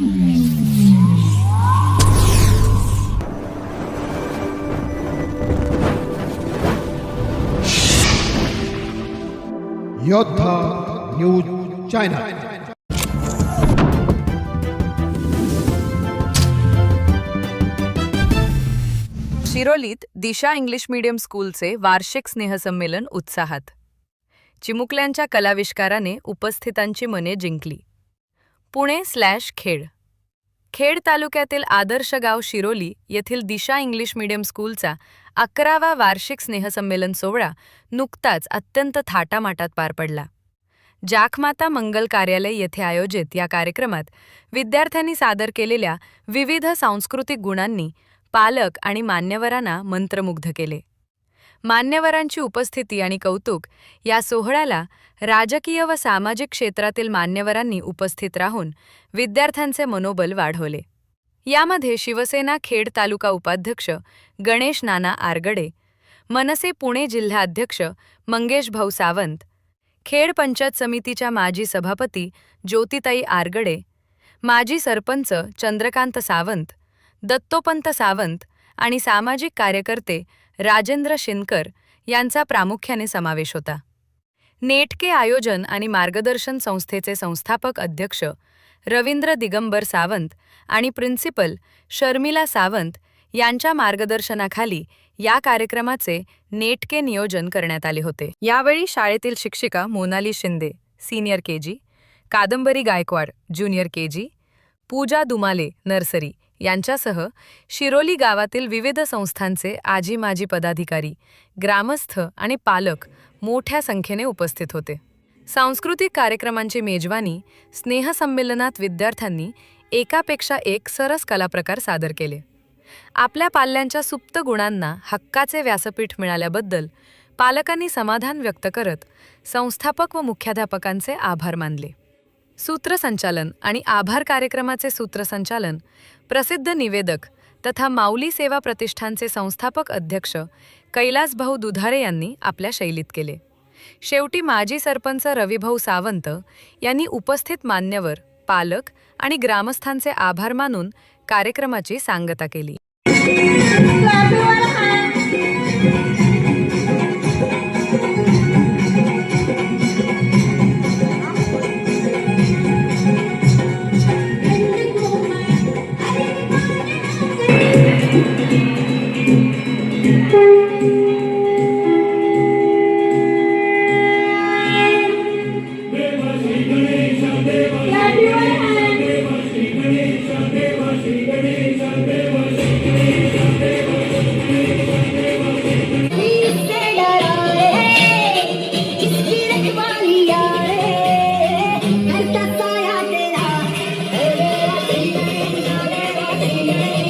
योद्धा news channel शिरोलीत Disha English medium स्कूलचे वार्षिक स्नेहसंमेलन उत्साहात. चिमुकल्यांच्या कलाविष्काराने उपस्थितांची मने जिंकली. पुणे स्लॅश खेड. खेड तालुक्यातील आदर्श गाव शिरोली येथील दिशा इंग्लिश मीडियम स्कूलचा अकरावा वार्षिक स्नेहसंमेलन सोहळा नुकताच अत्यंत थाटामाटात पार पडला. जाखमाता मंगल कार्यालय येथे आयोजित या कार्यक्रमात विद्यार्थ्यांनी सादर केलेल्या विविध सांस्कृतिक गुणांनी पालक आणि मान्यवरांना मंत्रमुग्ध केले. मान्यवरांची उपस्थिती आणि कौतुक या सोहळ्याला राजकीय व सामाजिक क्षेत्रातील मान्यवरांनी उपस्थित राहून विद्यार्थ्यांचे मनोबल वाढवले. यामध्ये शिवसेना खेड तालुका उपाध्यक्ष गणेश नाना आरगडे मनसे पुणे जिल्हाध्यक्ष मंगेश भाऊ सावंत खेड पंचायत समितीच्या माजी सभापती ज्योतिताई आरगडे माजी सरपंच चंद्रकांत सावंत दत्तोपंत सावंत आणि सामाजिक कार्यकर्ते राजेंद्र शिनकर यांचा प्रामुख्याने समावेश होता. नेटके आयोजन आणि मार्गदर्शन संस्थेचे संस्थापक अध्यक्ष रवींद्र दिगंबर सावंत आणि प्रिन्सिपल शर्मिला सावंत यांच्या मार्गदर्शनाखाली या कार्यक्रमाचे नेटके नियोजन करण्यात आले होते. यावेळी शाळेतील शिक्षिका Monali Shinde senior KG Kadambari Gaikwad junior K G Pooja Dumale nursery यांच्यासह शिरोली गावातील विविध संस्थांचे आजी माजी पदाधिकारी ग्रामस्थ आणि पालक मोठ्या संख्येने उपस्थित होते. सांस्कृतिक कार्यक्रमांची मेजवानी स्नेहसंमेलनात विद्यार्थ्यांनी एकापेक्षा एक सरस कलाप्रकार सादर केले. आपल्या पाल्यांच्या सुप्त गुणांना हक्काचे व्यासपीठ मिळाल्याबद्दल पालकांनी समाधान व्यक्त करत संस्थापक व मुख्याध्यापकांचे आभार मानले. सूत्रसंचालन आणि आभार कार्यक्रमाचे सूत्रसंचालन प्रसिद्ध निवेदक तथा माऊली सेवा प्रतिष्ठानचे संस्थापक अध्यक्ष कैलासभाऊ दुधारे यांनी आपल्या शैलीत केले. शेवटी माजी सरपंच रविभाऊ सावंत यांनी उपस्थित मान्यवर पालक आणि ग्रामस्थांचे आभार मानून कार्यक्रमाची सांगता केली. Yeah.